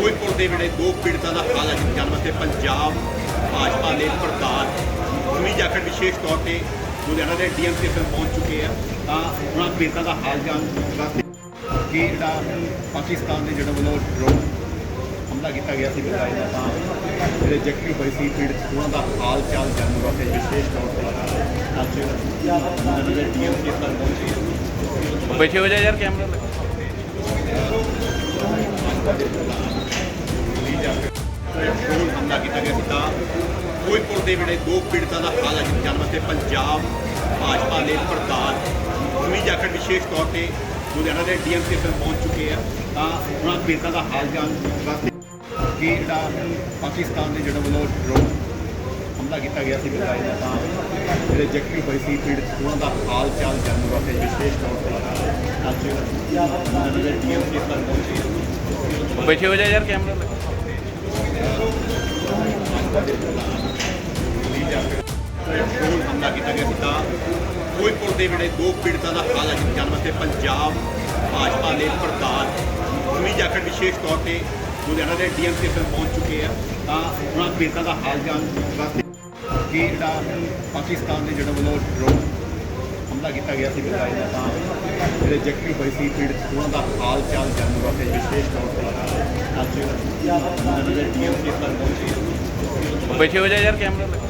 ਫਿਰੋਜ਼ਪੁਰ ਦੇ ਜਿਹੜੇ ਦੋ ਪੀੜਤਾਂ ਦਾ ਹਾਲ ਅੱਜ ਜਾਣਨ ਵਾਸਤੇ ਪੰਜਾਬ, ਭਾਜਪਾ ਦੇ ਪ੍ਰਧਾਨ ਸੁਮੀ ਜਾਖੜ ਵਿਸ਼ੇਸ਼ ਤੌਰ ਤੇ ਲੁਧਿਆਣਾ ਦੇ ਡੀਐਮ ਸਟੇਸ਼ਨ ਪਹੁੰਚ ਚੁੱਕੇ ਆ। ਤਾਂ ਉਹਨਾਂ ਪੀੜਤਾਂ ਦਾ ਹਾਲ ਜਾਣ ਵਾਸਤੇ ਕਿ ਜਿਹੜਾ ਪਾਕਿਸਤਾਨ ਦੇ ਜਿਹੜਾ ਵੱਲੋਂ ਡਰੋਨ ਹਮਲਾ ਕੀਤਾ ਗਿਆ ਸੀ ਬਿਲਾਈ ਦਾ ਤਾਂ ਜਿਹੜੇ ਜ਼ਖਮੀ ਹੋਏ ਸੀ ਪੀੜਤ, ਉਹਨਾਂ ਦਾ ਹਾਲ ਚਾਲ ਜਾਣਨ ਵਾਸਤੇ ਵਿਸ਼ੇਸ਼ ਤੌਰ ਤੇ ਅੱਜ ਲੁਧਿਆਣਾ ਦੇ ਡੀਐਮ ਸਟੇਸ਼ਨ ਪਹੁੰਚੇ ਆ। ਪਿੱਛੇ ਹੋ ਜਾ ਯਾਰ ਕੈਮਰਾ ਹਮਲਾ ਕੀਤਾ ਗਿਆ ਸੀ ਤਾਂ ਫਿਰੋਜ਼ਪੁਰ ਦੇ ਜਿਹੜੇ ਦੋ ਪੀੜਤਾਂ ਦਾ ਹਾਲ ਅੱਜ ਜਾਣਨ ਵਾਸਤੇ ਪੰਜਾਬ ਭਾਜਪਾ ਦੇ ਪ੍ਰਧਾਨ ਸੁਮੀ ਜਾਖੜ ਵਿਸ਼ੇਸ਼ ਤੌਰ ਤੇ ਲੁਧਿਆਣਾ ਦੇ ਡੀਐਮ ਸਟੇਸ਼ਨ ਪਹੁੰਚ ਚੁੱਕੇ ਆ। ਤਾਂ ਉਹਨਾਂ ਪੀੜਤਾਂ ਦਾ ਹਾਲ ਜਾਣਨ ਵਾਸਤੇ ਕਿ ਜਿਹੜਾ ਪਾਕਿਸਤਾਨ ਦੇ ਜਿਹੜਾ ਵੱਲੋਂ ਡਰੋਨ ਹਮਲਾ ਕੀਤਾ ਗਿਆ ਸੀ ਬਿਲਾਈ ਦਾ ਤਾਂ ਜਿਹੜੇ ਜ਼ਖਮੀ ਹੋਏ ਸੀ, ਪੀੜਤ ਉਹਨਾਂ ਦਾ ਹਾਲ ਚਾਲ ਜਾਣਨ ਵਾਸਤੇ ਵਿਸ਼ੇਸ਼ ਤੌਰ ਤੇ ਅੱਜ ਲੁਧਿਆਣਾ ਦੇ ਡੀਐਮ ਸਟੇਸ਼ਨ ਪਹੁੰਚੇ ਆ ਪਿੱਛੇ ਹੋ ਜਾ ਯਾਰ ਕੈਮਰਾ ਲੱਗਾ ਹਮਲਾ ਕੀਤਾ ਗਿਆ ਸੀ ਤਾਂ। ਫਿਰੋਜ਼ਪੁਰ ਦੇ ਜਿਹੜੇ ਦੋ ਪੀੜਤਾਂ ਦਾ ਹਾਲ ਅੱਜ ਜਾਣ ਵਾਸਤੇ ਪੰਜਾਬ ਭਾਜਪਾ ਦੇ ਪ੍ਰਧਾਨ ਸੁਮੀ ਜਾਖੜ ਵਿਸ਼ੇਸ਼ ਤੌਰ ਤੇ ਲੁਧਿਆਣਾ ਦੇ ਡੀਐਮ ਸਟੇਸ਼ਨ ਪਹੁੰਚ ਚੁੱਕੇ ਆ। ਤਾਂ ਉਹਨਾਂ ਪੀੜਤਾਂ ਦਾ ਹਾਲ ਜਾਣ ਵਾਸਤੇ ਕਿ ਜਿਹੜਾ ਪਾਕਿਸਤਾਨ ਦੇ ਜਿਹੜਾ ਵੱਲੋਂ ਡਰੋਨ ਹਮਲਾ ਕੀਤਾ ਗਿਆ ਸੀ ਬਿਲਾਈ ਦਾ ਤਾਂ ਜਿਹੜੇ ਜ਼ਖਮੀ ਹੋਏ ਸੀ ਪੀੜਤ ਉਹਨਾਂ ਦਾ ਹਾਲ ਚਾਲ ਜਾਣਨ ਵਾਸਤੇ ਵਿਸ਼ੇਸ਼ ਤੌਰ ਤੇ ਅੱਜ ਪਹੁੰਚੇ। ਪਿੱਛੇ ਹੋ ਜਾ ਯਾਰ ਕੈਮਰਾ ਲੱਗਾ।